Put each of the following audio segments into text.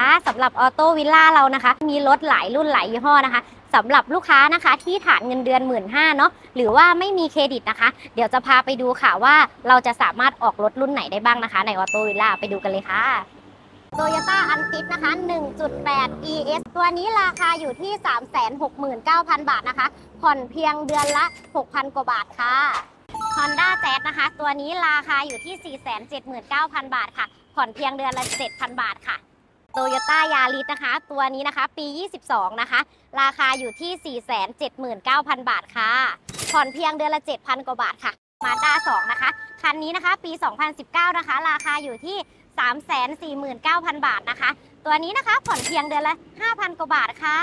คะสำหรับออโต้วิลล่าเรานะคะ มีรถหลายรุ่นหลายยี่ห้อนะคะสำหรับลูกค้านะคะที่ฐานเงินเดือน1 5ื่นเนาะหรือว่าไม่มีเครดิตนะคะ เดี๋ยวจะพาไปดูค่ะว่าเราจะสามารถออกรถรุ่นไหนได้บ้างนะคะ ในออโต้วิลล่าไปดูกันเลยค่ะโตโยต้าอันติดนะคะ 1.8 ES ตัวนี้ราคาอยู่ที่ 369,000 บาทนะคะ ผ่อนเพียงเดือนละ 6,000 กว่าบาทค่ะ Honda Jazz นะคะ ตัวนี้ราคาอยู่ที่ 479,000 บาทค่ะ ผ่อนเพียงเดือนละ 7,000 บาทค่ะ โยต้ายาริสนะคะ ตัวนี้นะคะ ปี 22 นะคะ ราคาอยู่ที่ 479,000 บาทค่ะ ผ่อนเพียงเดือนละ 7,000 กว่าบาทค่ะ มาด้า2นะคะ คันนี้นะคะ ปี 2019 นะคะ ราคาอยู่ที่ 349,000 บาทนะคะ ตัวนี้นะคะ ผ่อนเพียงเดือนละ 5,000 กว่าบาทค่ะ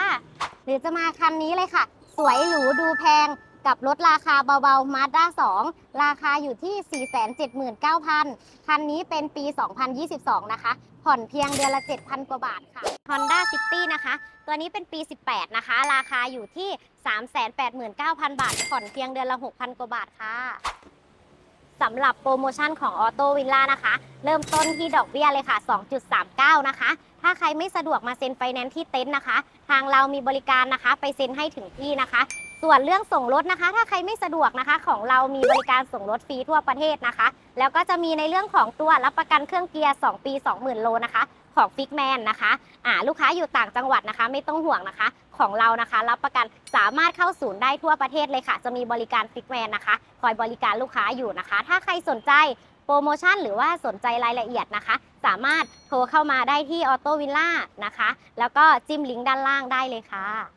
หรือจะมาคันนี้เลยค่ะ สวยหรูดูแพง กับรถราคาเบาๆ Mazda 2 ราคาอยู่ที่ 479,000 คันนี้เป็นปี 2022 นะคะ ผ่อนเพียงเดือนละ 7,000 กว่าบาทค่ะ Honda City นะคะ ตัวนี้เป็นปี 18 นะคะ ราคาอยู่ที่ 389,000 บาท ผ่อนเพียงเดือนละ 6,000 กว่าบาทค่ะสำหรับโปรโมชั่นของออโต้วิลล่านะคะ เริ่มต้นที่ดอกเบี้ยเลยค่ะ 2.39 นะคะ ถ้าใครไม่สะดวกมาเซ็นไฟแนนซ์ที่เต็นท์นะคะ ทางเรามีบริการนะคะ ไปเซ็นให้ถึงที่นะคะ ส่วนเรื่องส่งรถนะคะ ถ้าใครไม่สะดวกนะคะ ของเรามีบริการส่งรถฟรีทั่วประเทศนะคะ แล้วก็จะมีในเรื่องของตัวรับประกันเครื่องเกียร์ 2 ปี 20,000 โลนะคะ ของฟิกแมนนะคะอ่าลูกค้าอยู่ต่างจังหวัดนะคะ ไม่ต้องห่วงนะคะ ของเรานะคะ รับประกันสามารถเข้าศูนย์ได้ทั่วประเทศเลยค่ะ จะมีบริการฟิกแมนนะคะ คอยบริการลูกค้าอยู่นะคะ ถ้าใครสนใจโปรโมชั่นหรือว่าสนใจรายละเอียดนะคะ สามารถโทรเข้ามาได้ที่ออโต้วิลล่านะคะ แล้วก็จิ้มลิงก์ด้านล่างได้เลยค่ะ